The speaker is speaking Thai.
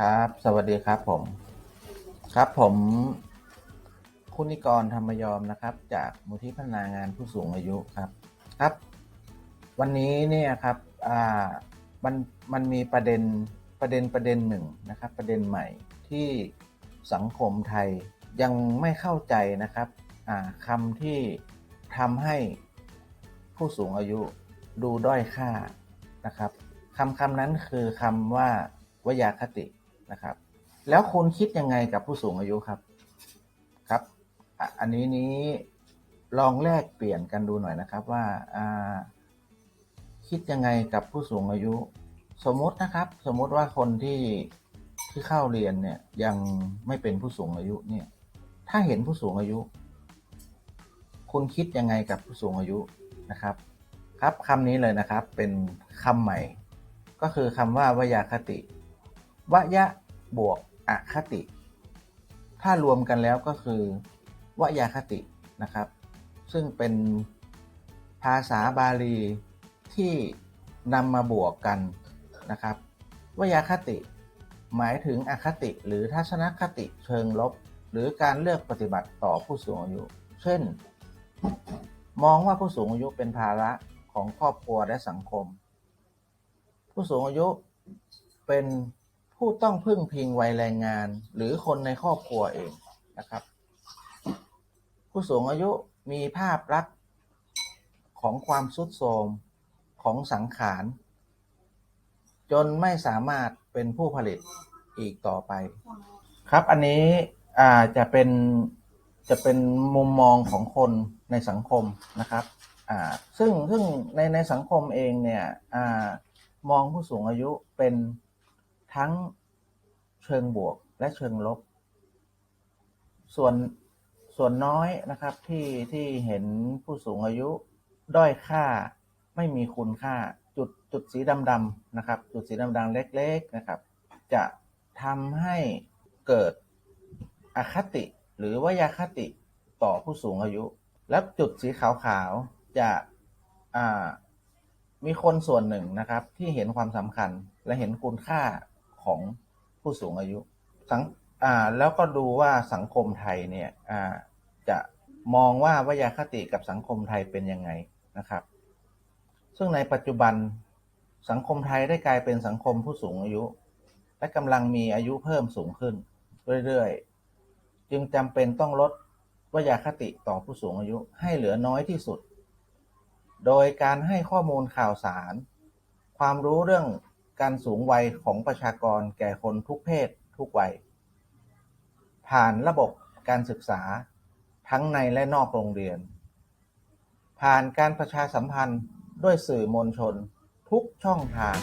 ครับสดีครับผม ครับผมคุณนิกรธรรมยอมนะครับ จากมูลที่พัฒนางานผู้สูงอายุครับ ครับ วันนี้เนี่ยครับอ่ามันมันมีประเด็นประเด็นประเด็นหนึ่งนะครับ ประเด็นใหม่ที่สังคมไทยยังไม่เข้าใจนะครับอ่าคำที่ทำให้ผู้สูงอายุดูด้อยค่านะครับคำคำนั้นคือคำว่าวยาคติ นะครับ แล้วคุณคิดยังไงกับผู้สูงอายุครับครับ อันนี้นี้ลองแลกเปลี่ยนกันดูหน่อยนะครับว่าอ่าคิดยังไงกับผู้สูงอายุ สมมตินะครับ สมมติว่าคนที่ที่เข้าเรียนเนี่ยยังไม่เป็นผู้สูงอายุเนี่ย ถ้าเห็นผู้สูงอายุ คุณคิดยังไงกับผู้สูงอายุนะครับ ครับคำนี้เลยนะครับเป็นคำใหม่ ก็คือคำว่าวยาคติ วยะบวกอคติ ถ้ารวมกันแล้วก็คือวยาคตินะครับ ซึ่งเป็นภาษาบาลีที่นำมาบวกกันนะครับวยาคติ หมายถึงอคติหรือทัศนคติเชิงลบ หรือการเลือกปฏิบัติต่อผู้สูงอายุ เช่น มองว่าผู้สูงอายุเป็นภาระของครอบครัวและสังคม ผู้สูงอายุเป็น ผู้ต้องพึ่งพิงวัยแรงงาน หรือคนในครอบครัวเองนะครับ ผู้สูงอายุมีภาพลักษณ์ของความสุดโทรมของสังขาร จนไม่สามารถเป็นผู้ผลิตอีกต่อไป ครับอันนี้อ่าจะเป็นจะเป็นมุมมองของคนในสังคมนะครับอ่าซึ่งซึ่งในในสังคมเองเนี่ยอ่ามองผู้สูงอายุเป็น ทั้งเชิงบวกและเชิงลบ ส่วนส่วนน้อยนะครับที่ที่เห็นผู้สูงอายุด้อยค่าไม่มีคุณค่าจุดจุดสีดำๆนะครับ จุดสีดำๆเล็ก ๆนะครับ จะทำให้เกิดอคติ หรือว่ายาคติต่อผู้สูงอายุ แล้วจุดสีขาวๆจะมีคนส่วนหนึ่งนะครับ ที่เห็นความสำคัญและเห็นคุณค่า ของผู้สูงอายุสังอ่าแล้วก็ดูว่าสังคมไทยเนี่ยอ่าจะมองว่าวิยาคติกับสังคมไทยเป็นยังไงนะครับ ซึ่งในปัจจุบันสังคมไทยได้กลายเป็นสังคมผู้สูงอายุ และกำลังมีอายุเพิ่มสูงขึ้น เรื่อยๆ จึงจำเป็นต้องลดวิยาคติต่อผู้สูงอายุให้เหลือน้อยที่สุด โดยการให้ข้อมูลข่าวสาร ความรู้เรื่อง การสูงวัยของประชากรแก่คนทุกเพศทุกวัย ผ่านระบบการศึกษาทั้งในและนอกโรงเรียน ผ่านการประชาสัมพันธ์ด้วยสื่อมวลชนทุกช่องทาง